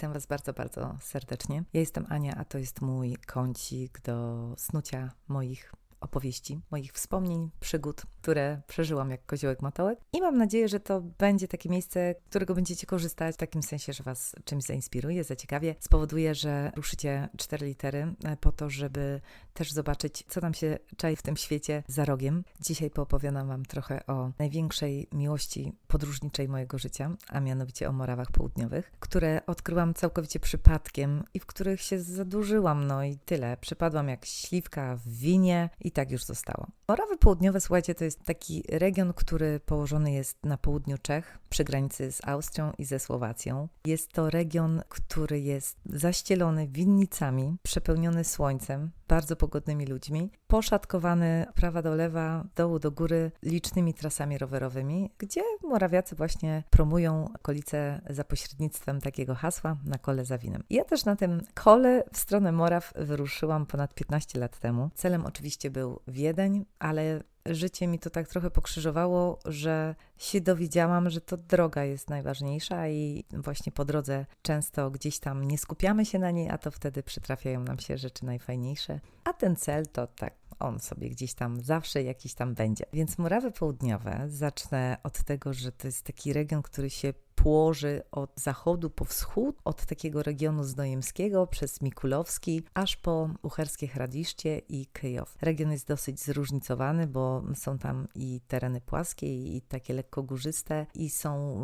Witam Was bardzo, bardzo serdecznie. Ja jestem Ania, a to jest mój kącik do snucia moich opowieści, moich wspomnień, przygód, które przeżyłam jak koziołek matołek. I mam nadzieję, że to będzie takie miejsce, którego będziecie korzystać w takim sensie, że Was czymś zainspiruje, zaciekawie, spowoduje, że ruszycie cztery litery e, po to, żeby też zobaczyć, co tam się czai w tym świecie za rogiem. Dzisiaj poopowiadam Wam trochę o największej miłości podróżniczej mojego życia, a mianowicie o Morawach Południowych, które odkryłam całkowicie przypadkiem i w których się zadłużyłam, no i tyle. Przepadłam jak śliwka w winie i tak już zostało. Morawy Południowe, słuchajcie, to jest taki region, który położony jest na południu Czech, przy granicy z Austrią i ze Słowacją. Jest to region, który jest zaścielony winnicami, przepełniony słońcem, bardzo pogodnymi ludźmi, poszatkowany prawa do lewa, dołu do góry licznymi trasami rowerowymi, gdzie Morawiacy właśnie promują okolice za pośrednictwem takiego hasła na kole za winem. Ja też na tym kole w stronę Moraw wyruszyłam ponad 15 lat temu. Celem oczywiście był Wiedeń, ale życie mi to tak trochę pokrzyżowało, że się dowiedziałam, że to droga jest najważniejsza i właśnie po drodze często gdzieś tam nie skupiamy się na niej, a to wtedy przytrafiają nam się rzeczy najfajniejsze. A ten cel to tak, on sobie gdzieś tam zawsze jakiś tam będzie. Więc Murawy Południowe zacznę od tego, że to jest taki region, który się płoży od zachodu po wschód, od takiego regionu znojemskiego przez Mikulowski, aż po Ucherskie Hradiszcie i Kyjow. Region jest dosyć zróżnicowany, bo są tam i tereny płaskie, i takie lekko górzyste, i są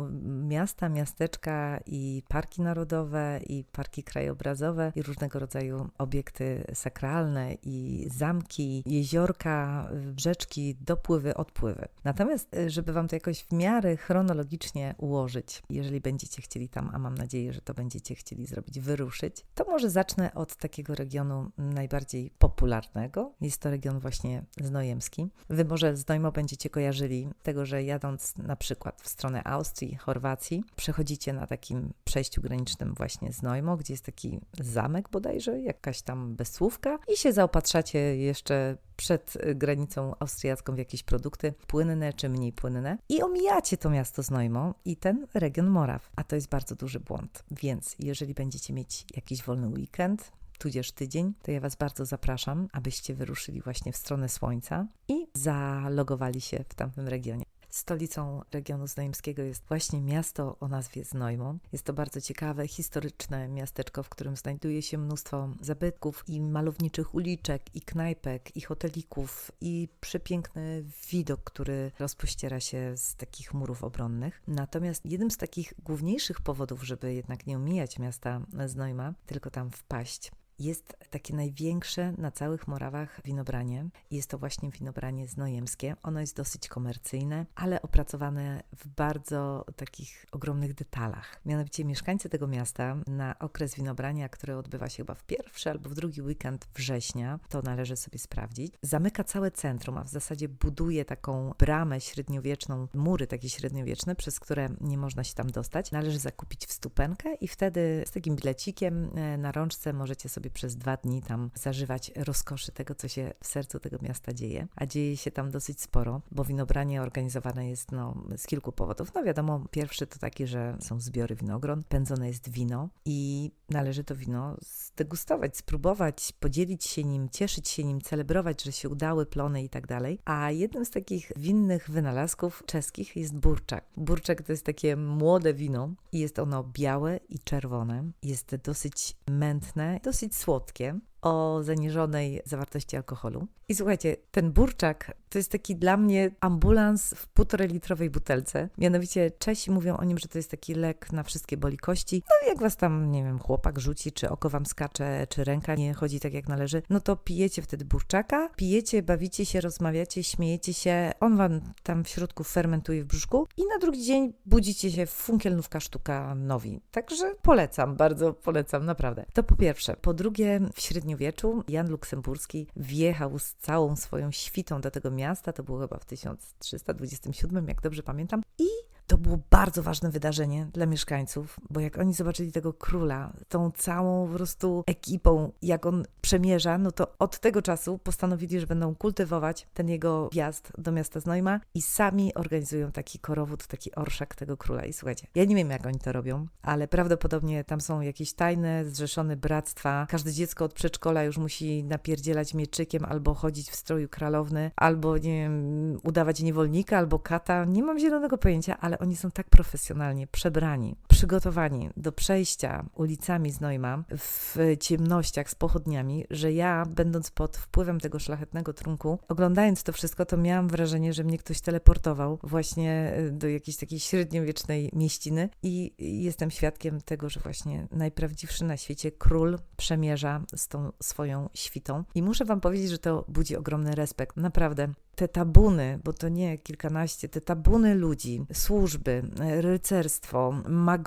miasta, miasteczka, i parki narodowe, i parki krajobrazowe, i różnego rodzaju obiekty sakralne, i zamki, jeziorka, rzeczki, dopływy, odpływy. Natomiast, żeby Wam to jakoś w miarę chronologicznie ułożyć, jeżeli będziecie chcieli tam, a mam nadzieję, że to będziecie chcieli zrobić, wyruszyć, to może zacznę od takiego regionu najbardziej popularnego. Jest to region właśnie znojemski. Wy może Znojmo będziecie kojarzyli tego, że jadąc na przykład w stronę Austrii, Chorwacji, przechodzicie na takim przejściu granicznym właśnie Znojmo, gdzie jest taki zamek bodajże, jakaś tam bezsłówka i się zaopatrzacie jeszcze przed y, granicą austriacką w jakieś produkty płynne czy mniej płynne i omijacie to miasto Znojmo i ten region Moraw, a to jest bardzo duży błąd. Więc jeżeli będziecie mieć jakiś wolny weekend, tudzież tydzień, to ja Was bardzo zapraszam, abyście wyruszyli właśnie w stronę Słońca i zalogowali się w tamtym regionie. Stolicą regionu znojemskiego jest właśnie miasto o nazwie Znojmo. Jest to bardzo ciekawe, historyczne miasteczko, w którym znajduje się mnóstwo zabytków i malowniczych uliczek, i knajpek, i hotelików, i przepiękny widok, który rozpościera się z takich murów obronnych. Natomiast jednym z takich główniejszych powodów, żeby jednak nie omijać miasta Znojma, tylko tam wpaść, jest takie największe na całych Morawach winobranie. Jest to właśnie winobranie znojemskie. Ono jest dosyć komercyjne, ale opracowane w bardzo takich ogromnych detalach. Mianowicie mieszkańcy tego miasta na okres winobrania, który odbywa się chyba w pierwszy albo w drugi weekend września, to należy sobie sprawdzić, zamyka całe centrum, a w zasadzie buduje taką bramę średniowieczną, mury takie średniowieczne, przez które nie można się tam dostać. Należy zakupić wstupenkę i wtedy z takim bilecikiem e, na rączce możecie sobie sobie przez dwa dni tam zażywać rozkoszy tego, co się w sercu tego miasta dzieje. A dzieje się tam dosyć sporo, bo winobranie organizowane jest no, z kilku powodów. No wiadomo, pierwszy to taki, że są zbiory winogron, pędzone jest wino i należy to wino zdegustować, spróbować, podzielić się nim, cieszyć się nim, celebrować, że się udały plony i tak dalej. A jednym z takich winnych wynalazków czeskich jest burczak. Burczak to jest takie młode wino i jest ono białe i czerwone. Jest dosyć mętne, dosyć słodkie o zaniżonej zawartości alkoholu. I słuchajcie, ten burczak to jest taki dla mnie ambulans w półtorej litrowej butelce. Mianowicie Czesi mówią o nim, że to jest taki lek na wszystkie boli kości. No jak was tam, nie wiem, chłopak rzuci, czy oko wam skacze, czy ręka nie chodzi tak jak należy, no to pijecie wtedy burczaka, pijecie, bawicie się, rozmawiacie, śmiejecie się, on wam tam w środku fermentuje w brzuszku i na drugi dzień budzicie się w funkielnówka sztuka nowi. Także polecam, bardzo polecam, naprawdę. To po pierwsze. Po drugie, w średniowieczu Jan Luksemburski wjechał z całą swoją świtą do tego miasta, to było chyba w 1327, jak dobrze pamiętam, i to było bardzo ważne wydarzenie dla mieszkańców, bo jak oni zobaczyli tego króla, tą całą po prostu ekipą, jak on przemierza, no to od tego czasu postanowili, że będą kultywować ten jego wjazd do miasta Znojma i sami organizują taki korowód, taki orszak tego króla. I słuchajcie, ja nie wiem, jak oni to robią, ale prawdopodobnie tam są jakieś tajne, zrzeszone bractwa. Każde dziecko od przedszkola już musi napierdzielać mieczykiem albo chodzić w stroju kralowny, albo, nie wiem, udawać niewolnika, albo kata. Nie mam zielonego pojęcia, ale oni są tak profesjonalnie przebrani, przygotowani do przejścia ulicami Znojma w ciemnościach z pochodniami, że ja, będąc pod wpływem tego szlachetnego trunku, oglądając to wszystko, to miałam wrażenie, że mnie ktoś teleportował właśnie e, do jakiejś takiej średniowiecznej mieściny i jestem świadkiem tego, że właśnie najprawdziwszy na świecie król przemierza z tą swoją świtą. I muszę wam powiedzieć, że to budzi ogromny respekt. Naprawdę te tabuny, bo to nie kilkanaście, te tabuny ludzi, służby, rycerstwo, magowie,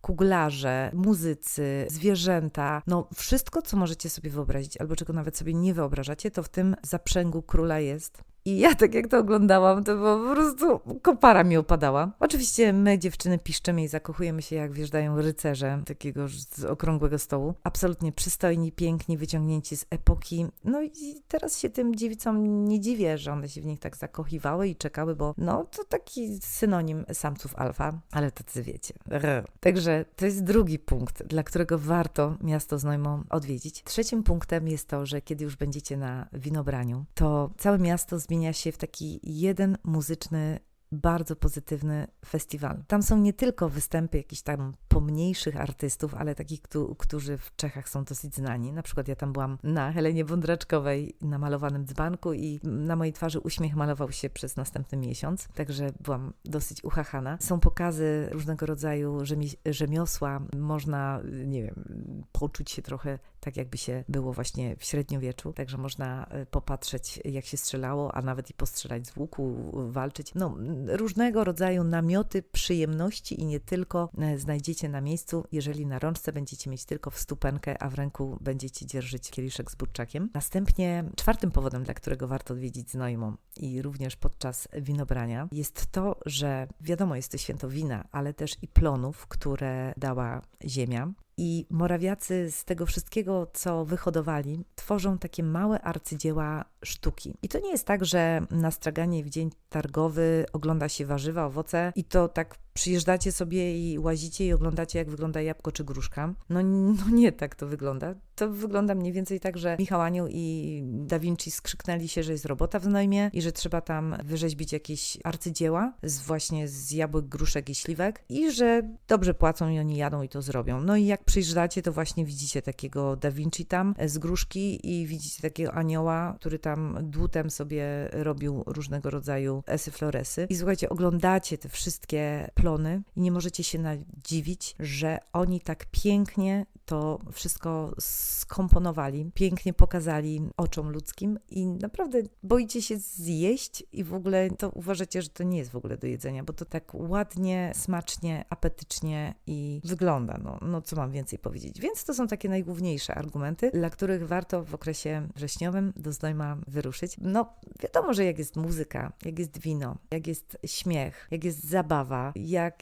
kuglarze, muzycy, zwierzęta, no wszystko, co możecie sobie wyobrazić, albo czego nawet sobie nie wyobrażacie, to w tym zaprzęgu króla jest. I ja tak jak to oglądałam, to po prostu kopara mi opadała. Oczywiście my, dziewczyny, piszczymy i zakochujemy się, jak wjeżdżają rycerze takiego z okrągłego stołu. Absolutnie przystojni, piękni, wyciągnięci z epoki. No i teraz się tym dziewicom nie dziwię, że one się w nich tak zakochiwały i czekały, bo no to taki synonim samców alfa, ale tacy wiecie. Także to jest drugi punkt, dla którego warto miasto Znojmo odwiedzić. Trzecim punktem jest to, że kiedy już będziecie na winobraniu, to całe miasto zmienia się w taki jeden muzyczny bardzo pozytywny festiwal. Tam są nie tylko występy jakichś tam pomniejszych artystów, ale takich, którzy w Czechach są dosyć znani. Na przykład ja tam byłam na Helenie Wądraczkowej na malowanym dzbanku i na mojej twarzy uśmiech malował się przez następny miesiąc, także byłam dosyć uchachana. Są pokazy różnego rodzaju rzemiosła, można, nie wiem, poczuć się trochę tak jakby się było właśnie w średniowieczu, także można e, popatrzeć jak się strzelało, a nawet i postrzelać z łuku, walczyć. No, różnego rodzaju namioty przyjemności i nie tylko e, znajdziecie na miejscu, jeżeli na rączce będziecie mieć tylko wstupenkę, a w ręku będziecie dzierżyć kieliszek z burczakiem. Następnie czwartym powodem, dla którego warto odwiedzić Znojmą i również podczas winobrania jest to, że wiadomo, jest to święto wina, ale też i plonów, które dała ziemia. I Morawiacy z tego wszystkiego, co wyhodowali, tworzą takie małe arcydzieła sztuki. I to nie jest tak, że na straganie w dzień targowy ogląda się warzywa, owoce i to tak przyjeżdżacie sobie i łazicie i oglądacie, jak wygląda jabłko czy gruszka. No, no nie tak to wygląda. To wygląda mniej więcej tak, że Michał Anioł i Da Vinci skrzyknęli się, że jest robota w Znojmie i że trzeba tam wyrzeźbić jakieś arcydzieła z właśnie z jabłek, gruszek i śliwek i że dobrze płacą i oni jadą i to zrobią. No i jak przyjeżdżacie, to właśnie widzicie takiego Da Vinci tam z gruszki i widzicie takiego anioła, który tam dłutem sobie robił różnego rodzaju esy floresy. I słuchajcie, oglądacie te wszystkie i nie możecie się nadziwić, że oni tak pięknie to wszystko skomponowali, pięknie pokazali oczom ludzkim i naprawdę boicie się zjeść i w ogóle to uważacie, że to nie jest w ogóle do jedzenia, bo to tak ładnie, smacznie, apetycznie i wygląda. No, no co mam więcej powiedzieć? Więc to są takie najgłówniejsze argumenty, dla których warto w okresie wrześniowym do Znojma wyruszyć. No wiadomo, że jak jest muzyka, jak jest wino, jak jest śmiech, jak jest zabawa,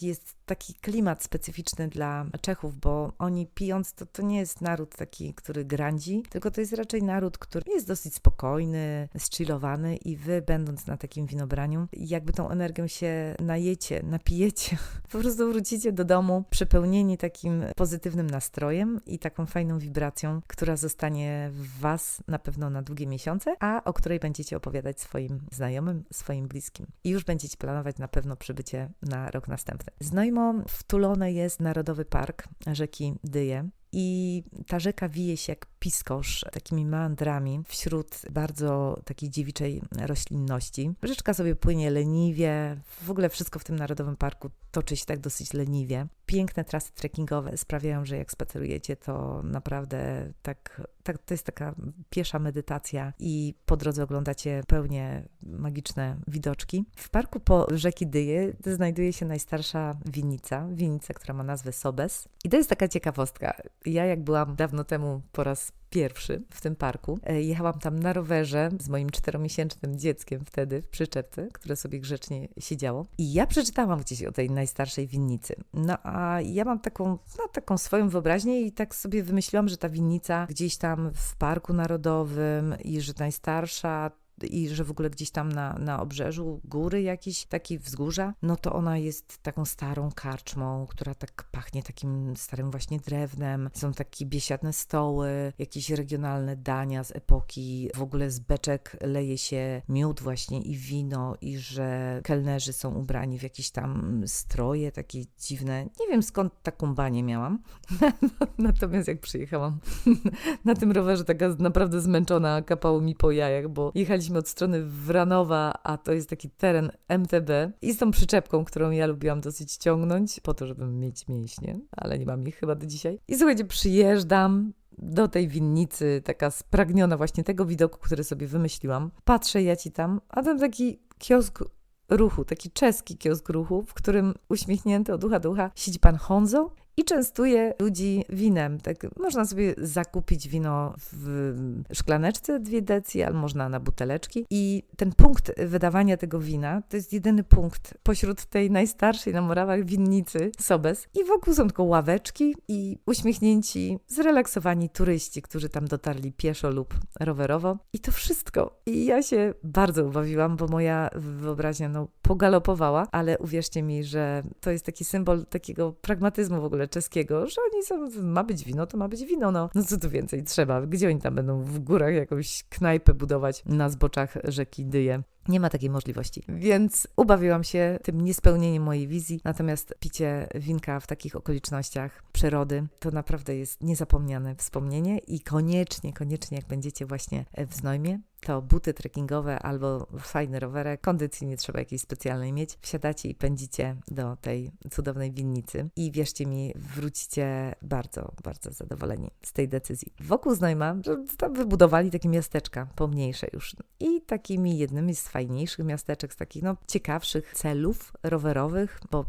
jest taki klimat specyficzny dla Czechów, bo oni pijąc to, to nie jest naród taki, który grandzi, tylko to jest raczej naród, który jest dosyć spokojny, zchillowany i wy będąc na takim winobraniu, jakby tą energią się najecie, napijecie, po prostu wrócicie do domu przepełnieni takim pozytywnym nastrojem i taką fajną wibracją, która zostanie w was na pewno na długie miesiące, a o której będziecie opowiadać swoim znajomym, swoim bliskim. I już będziecie planować na pewno przybycie na rok następny. Znojmo wtulone jest Narodowy Park rzeki Dyje i ta rzeka wije się jak piskosz takimi meandrami wśród bardzo takiej dziewiczej roślinności. Rzeczka sobie płynie leniwie, w ogóle wszystko w tym Narodowym Parku toczy się tak dosyć leniwie. Piękne trasy trekkingowe sprawiają, że jak spacerujecie, to naprawdę tak, tak to jest taka piesza medytacja i po drodze oglądacie pełnie magiczne widoczki. W parku po rzeki Dyje znajduje się najstarsza winnica, winnica, która ma nazwę Sobes. I to jest taka ciekawostka. Ja jak byłam dawno temu po raz pierwszy w tym parku. E, jechałam tam na rowerze z moim czteromiesięcznym dzieckiem wtedy w przyczepce, które sobie grzecznie siedziało. I ja przeczytałam gdzieś o tej najstarszej winnicy. No a ja mam taką, no, taką swoją wyobraźnię i tak sobie wymyśliłam, że ta winnica gdzieś tam w Parku Narodowym i że najstarsza i że w ogóle gdzieś tam na, na obrzeżu góry jakieś, takie wzgórza, no to ona jest taką starą karczmą, która tak pachnie takim starym właśnie drewnem. Są takie biesiadne stoły, jakieś regionalne dania z epoki. W ogóle z beczek leje się miód właśnie i wino i że kelnerzy są ubrani w jakieś tam stroje takie dziwne. Nie wiem skąd taką banię miałam. Natomiast jak przyjechałam na tym rowerze taka naprawdę zmęczona, kapało mi po jajach, bo jechaliśmy jechaliśmy od strony Wranowa, a to jest taki teren MTB i z tą przyczepką, którą ja lubiłam dosyć ciągnąć, po to, żeby mieć mięśnie, ale nie mam ich chyba do dzisiaj. I słuchajcie, przyjeżdżam, do tej winnicy, taka spragniona właśnie tego widoku, który sobie wymyśliłam. Patrzę ja ci tam, a tam taki kiosk ruchu, taki czeski kiosk ruchu, w którym uśmiechnięty od ucha do ucha siedzi pan Honzo i częstuje ludzi winem. Tak, można sobie zakupić wino w szklaneczce dwie decy, albo można na buteleczki. I ten punkt wydawania tego wina to jest jedyny punkt pośród tej najstarszej na Morawach winnicy Sobes. I wokół są tylko ławeczki i uśmiechnięci, zrelaksowani turyści, którzy tam dotarli pieszo lub rowerowo. I to wszystko. I ja się bardzo ubawiłam, bo moja wyobraźnia no, pogalopowała, ale uwierzcie mi, że to jest taki symbol takiego pragmatyzmu w ogóle czeskiego, że oni są, ma być wino, to ma być wino, no, no co tu więcej trzeba, gdzie oni tam będą w górach jakąś knajpę budować na zboczach rzeki Dyje. Nie ma takiej możliwości. Więc ubawiłam się tym niespełnieniem mojej wizji. Natomiast picie winka w takich okolicznościach przyrody to naprawdę jest niezapomniane wspomnienie i koniecznie, koniecznie jak będziecie właśnie w Znojmie, to buty trekkingowe albo fajny rowerek, kondycji nie trzeba jakiejś specjalnej mieć. Wsiadacie i pędzicie do tej cudownej winnicy i wierzcie mi, wrócicie bardzo, bardzo zadowoleni z tej decyzji. Wokół Znojma tam wybudowali takie miasteczka, pomniejsze już i takimi jednymi z fajniejszych miasteczek, z takich no, ciekawszych celów rowerowych, bo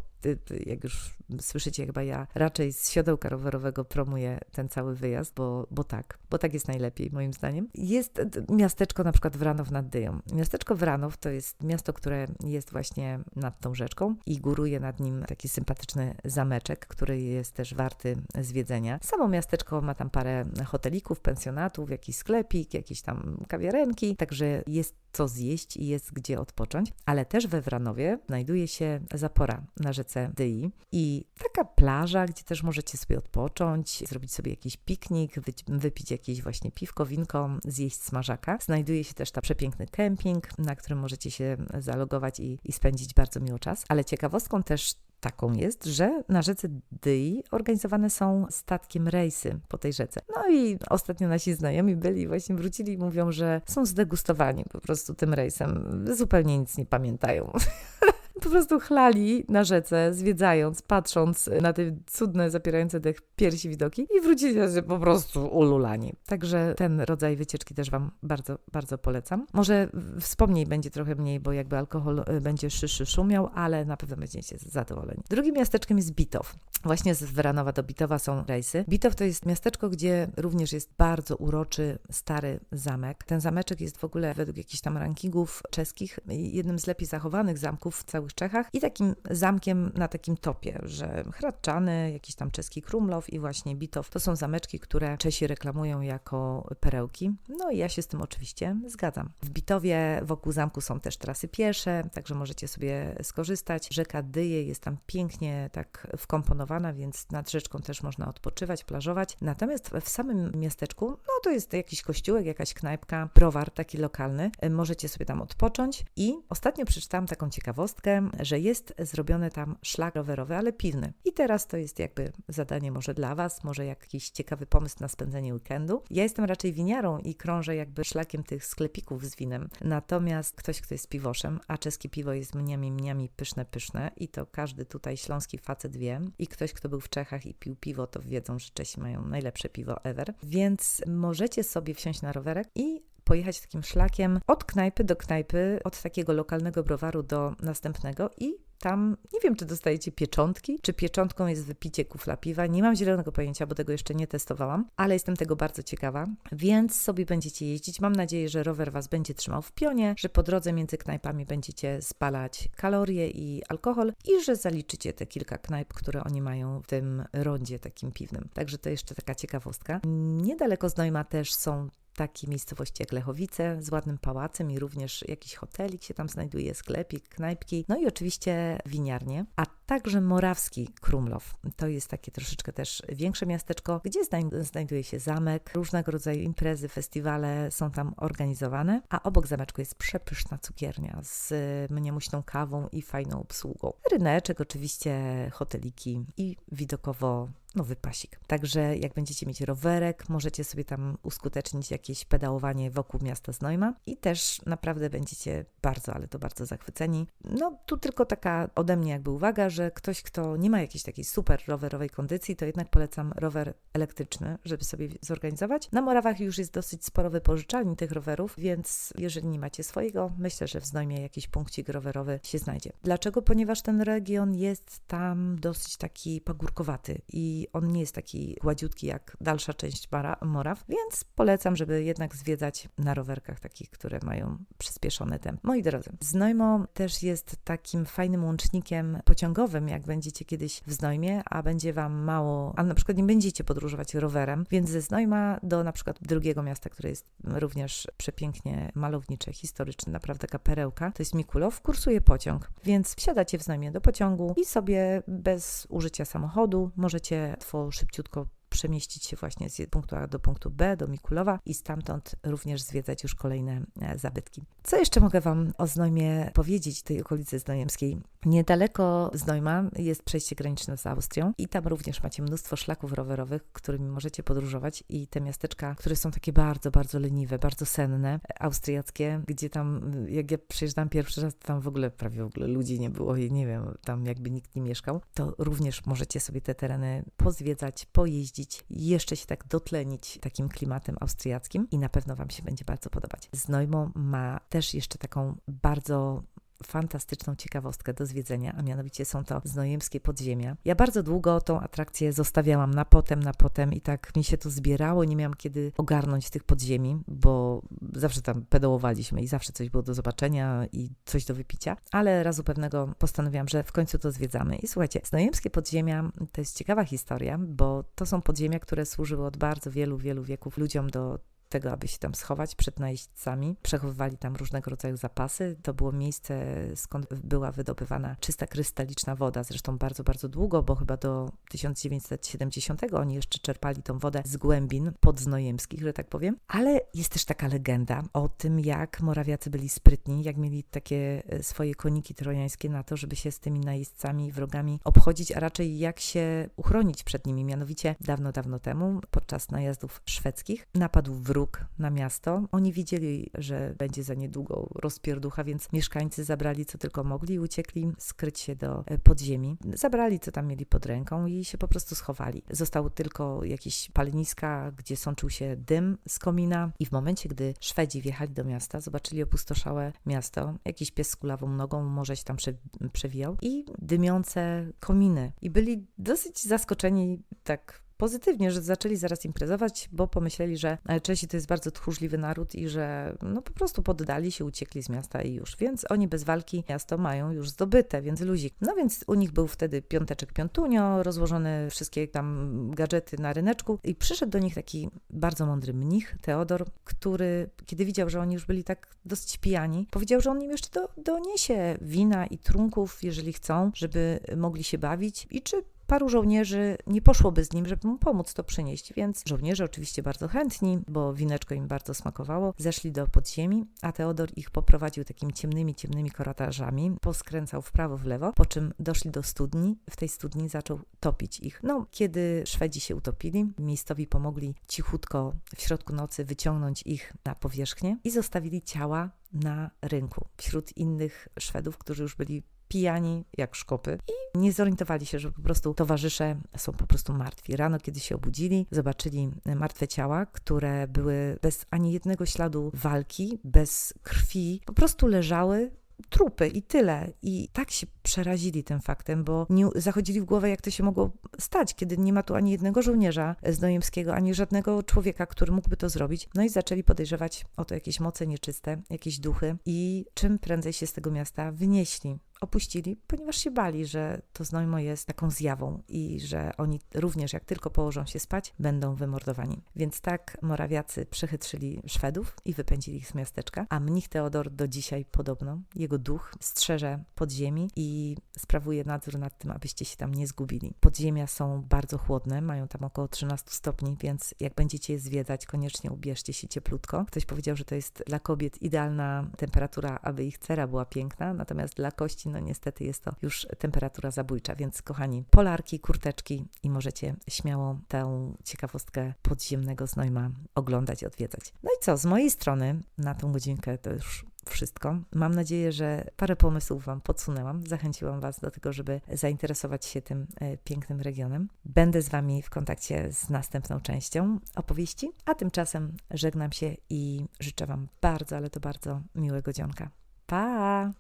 jak już słyszycie, chyba ja raczej z siodełka rowerowego promuję ten cały wyjazd, bo, bo tak, bo tak jest najlepiej moim zdaniem. Jest miasteczko na przykład Wranow nad Dyją. Miasteczko Wranow to jest miasto, które jest właśnie nad tą rzeczką i góruje nad nim taki sympatyczny zameczek, który jest też warty zwiedzenia. Samo miasteczko ma tam parę hotelików, pensjonatów, jakiś sklepik, jakieś tam kawiarenki, także jest co zjeść i jest gdzie odpocząć, ale też we Wranowie znajduje się zapora na rzece Dyi i taka plaża, gdzie też możecie sobie odpocząć, zrobić sobie jakiś piknik, wypić jakieś właśnie piwko, winko, zjeść smażaka. Znajduje się też ta przepiękny kemping, na którym możecie się zalogować i, i spędzić bardzo miło czas, ale ciekawostką też taką jest, że na rzece Dyi organizowane są statkiem rejsy po tej rzece. No i ostatnio nasi znajomi byli, właśnie wrócili i mówią, że są zdegustowani po prostu tym rejsem. Zupełnie nic nie pamiętają. po prostu chlali na rzece, zwiedzając, patrząc na te cudne, zapierające dech piersi widoki i wrócili po prostu ululani. Także ten rodzaj wycieczki też Wam bardzo, bardzo polecam. Może wspomnień będzie trochę mniej, bo jakby alkohol y, będzie szyszy szumiał, ale na pewno będziecie zadowoleni. Drugim miasteczkiem jest Bitow. Właśnie z Wranowa do Bitowa są rejsy. Bitow to jest miasteczko, gdzie również jest bardzo uroczy, stary zamek. Ten zameczek jest w ogóle według jakichś tam rankingów czeskich jednym z lepiej zachowanych zamków w całych Czechach i takim zamkiem na takim topie, że Hradczany, jakiś tam czeski Krumlow i właśnie Bitow to są zameczki, które Czesi reklamują jako perełki. No i ja się z tym oczywiście zgadzam. W Bitowie wokół zamku są też trasy piesze, także możecie sobie skorzystać. Rzeka Dyje jest tam pięknie tak wkomponowana, więc nad rzeczką też można odpoczywać, plażować. Natomiast w samym miasteczku, no to jest jakiś kościółek, jakaś knajpka, browar taki lokalny. Możecie sobie tam odpocząć i ostatnio przeczytałam taką ciekawostkę, że jest zrobiony tam szlak rowerowy, ale piwny. I teraz to jest jakby zadanie może dla Was, może jakiś ciekawy pomysł na spędzenie weekendu. Ja jestem raczej winiarą i krążę jakby szlakiem tych sklepików z winem. Natomiast ktoś, kto jest piwoszem, a czeskie piwo jest mniami, mniami pyszne, pyszne i to każdy tutaj śląski facet wie i ktoś, kto był w Czechach i pił piwo, to wiedzą, że Czesi mają najlepsze piwo ever. Więc możecie sobie wsiąść na rowerek i pojechać takim szlakiem od knajpy do knajpy, od takiego lokalnego browaru do następnego i tam nie wiem, czy dostajecie pieczątki, czy pieczątką jest wypicie kufla piwa. Nie mam zielonego pojęcia, bo tego jeszcze nie testowałam, ale jestem tego bardzo ciekawa. Więc sobie będziecie jeździć. Mam nadzieję, że rower Was będzie trzymał w pionie, że po drodze między knajpami będziecie spalać kalorie i alkohol i że zaliczycie te kilka knajp, które oni mają w tym rondzie takim piwnym. Także to jeszcze taka ciekawostka. Niedaleko Znojma też są takie miejscowości jak Lechowice z ładnym pałacem i również jakiś hotelik się tam znajduje, sklepik, knajpki, no i oczywiście winiarnie, a także Morawski Krumlow. To jest takie troszeczkę też większe miasteczko, gdzie znajduje się zamek, różnego rodzaju imprezy, festiwale są tam organizowane, a obok zameczku jest przepyszna cukiernia z mniemuśną kawą i fajną obsługą. Ryneczek oczywiście, hoteliki i widokowo nowy pasik. Także jak będziecie mieć rowerek, możecie sobie tam uskutecznić jakieś pedałowanie wokół miasta Znojma i też naprawdę będziecie bardzo, ale to bardzo zachwyceni. No tu tylko taka ode mnie jakby uwaga, że ktoś, kto nie ma jakiejś takiej super rowerowej kondycji, to jednak polecam rower elektryczny, żeby sobie zorganizować. Na Morawach już jest dosyć sporo wypożyczalni tych rowerów, więc jeżeli nie macie swojego, myślę, że w Znojmie jakiś punkcik rowerowy się znajdzie. Dlaczego? Ponieważ ten region jest tam dosyć taki pagórkowaty i on nie jest taki gładziutki jak dalsza część Moraw, więc polecam, żeby jednak zwiedzać na rowerkach takich, które mają przyspieszony temp. Moi drodzy, Znojmo też jest takim fajnym łącznikiem pociągowym, jak będziecie kiedyś w Znojmie, a będzie Wam mało, a na przykład nie będziecie podróżować rowerem, więc ze Znojma do na przykład drugiego miasta, które jest również przepięknie malownicze, historyczne, naprawdę taka perełka, to jest Mikulow, kursuje pociąg, więc wsiadacie w Znojmie do pociągu i sobie bez użycia samochodu możecie łatwo, szybciutko przemieścić się właśnie z punktu A do punktu B, do Mikulowa i stamtąd również zwiedzać już kolejne e, zabytki. Co jeszcze mogę Wam o Znojmie powiedzieć, tej okolicy znojemskiej? Niedaleko Znojma jest przejście graniczne z Austrią i tam również macie mnóstwo szlaków rowerowych, którymi możecie podróżować i te miasteczka, które są takie bardzo, bardzo leniwe, bardzo senne, austriackie, gdzie tam, jak ja przyjeżdżam pierwszy raz, tam w ogóle prawie w ogóle ludzi nie było i nie wiem, tam jakby nikt nie mieszkał, to również możecie sobie te tereny pozwiedzać, pojeździć, jeszcze się tak dotlenić takim klimatem austriackim i na pewno Wam się będzie bardzo podobać. Znojmo ma też jeszcze taką bardzo fantastyczną ciekawostkę do zwiedzenia, a mianowicie są to znojemskie podziemia. Ja bardzo długo tą atrakcję zostawiałam na potem, na potem i tak mi się to zbierało, nie miałam kiedy ogarnąć tych podziemi, bo zawsze tam pedołowaliśmy i zawsze coś było do zobaczenia i coś do wypicia, ale razu pewnego postanowiłam, że w końcu to zwiedzamy. I słuchajcie, znojemskie podziemia to jest ciekawa historia, bo to są podziemia, które służyły od bardzo wielu, wielu wieków ludziom do tego, aby się tam schować przed najeźdźcami. Przechowywali tam różnego rodzaju zapasy. To było miejsce, skąd była wydobywana czysta krystaliczna woda, zresztą bardzo, bardzo długo, bo chyba do 1970 oni jeszcze czerpali tą wodę z głębin podznojemskich, że tak powiem. Ale jest też taka legenda o tym, jak Morawiacy byli sprytni, jak mieli takie e, swoje koniki trojańskie na to, żeby się z tymi najeźdźcami, wrogami obchodzić, a raczej jak się uchronić przed nimi. Mianowicie dawno, dawno temu, podczas najazdów szwedzkich, napadł wróg na miasto. Oni wiedzieli, że będzie za niedługo rozpierducha, więc mieszkańcy zabrali co tylko mogli i uciekli skryć się do e, podziemi. Zabrali co tam mieli pod ręką i się po prostu schowali. Zostało tylko jakieś paleniska, gdzie sączył się dym z komina i w momencie, gdy Szwedzi wjechali do miasta, zobaczyli opustoszałe miasto, jakiś pies z kulawą nogą może się tam prze, przewijał i dymiące kominy. I byli dosyć zaskoczeni tak pozytywnie, że zaczęli zaraz imprezować, bo pomyśleli, że Czesi to jest bardzo tchórzliwy naród i że no po prostu poddali się, uciekli z miasta i już. Więc oni bez walki miasto mają już zdobyte, więc luzik. No więc u nich był wtedy piąteczek piątunio, rozłożone wszystkie tam gadżety na ryneczku i przyszedł do nich taki bardzo mądry mnich, Teodor, który kiedy widział, że oni już byli tak dosyć pijani, powiedział, że on im jeszcze do, doniesie wina i trunków, jeżeli chcą, żeby mogli się bawić i czy paru żołnierzy nie poszłoby z nim, żeby mu pomóc to przynieść, więc żołnierze oczywiście bardzo chętni, bo wineczko im bardzo smakowało, zeszli do podziemi, a Teodor ich poprowadził takimi ciemnymi, ciemnymi korytarzami, poskręcał w prawo, w lewo, po czym doszli do studni, w tej studni zaczął topić ich. No, kiedy Szwedzi się utopili, miejscowi pomogli cichutko w środku nocy wyciągnąć ich na powierzchnię i zostawili ciała na rynku wśród innych Szwedów, którzy już byli pijani jak szkopy i nie zorientowali się, że po prostu towarzysze są po prostu martwi. Rano, kiedy się obudzili, zobaczyli martwe ciała, które były bez ani jednego śladu walki, bez krwi, po prostu leżały trupy i tyle. I tak się przerazili tym faktem, bo nie zachodzili w głowę, jak to się mogło stać, kiedy nie ma tu ani jednego żołnierza znojemskiego, ani żadnego człowieka, który mógłby to zrobić. No i zaczęli podejrzewać o to jakieś moce nieczyste, jakieś duchy i czym prędzej się z tego miasta wynieśli opuścili, ponieważ się bali, że to znojmo jest taką zjawą i że oni również, jak tylko położą się spać, będą wymordowani. Więc tak Morawiacy przechytrzyli Szwedów i wypędzili ich z miasteczka, a mnich Teodor do dzisiaj podobno, jego duch strzeże podziemi i sprawuje nadzór nad tym, abyście się tam nie zgubili. Podziemia są bardzo chłodne, mają tam około 13 stopni, więc jak będziecie je zwiedzać, koniecznie ubierzcie się cieplutko. Ktoś powiedział, że to jest dla kobiet idealna temperatura, aby ich cera była piękna, natomiast dla kości no niestety jest to już temperatura zabójcza, więc kochani, polarki, kurteczki i możecie śmiało tę ciekawostkę podziemnego Znojma oglądać, odwiedzać. No i co, z mojej strony na tą godzinkę to już wszystko. Mam nadzieję, że parę pomysłów Wam podsunęłam, zachęciłam Was do tego, żeby zainteresować się tym e, pięknym regionem. Będę z Wami w kontakcie z następną częścią opowieści, a tymczasem żegnam się i życzę Wam bardzo, ale to bardzo miłego dzionka. Pa!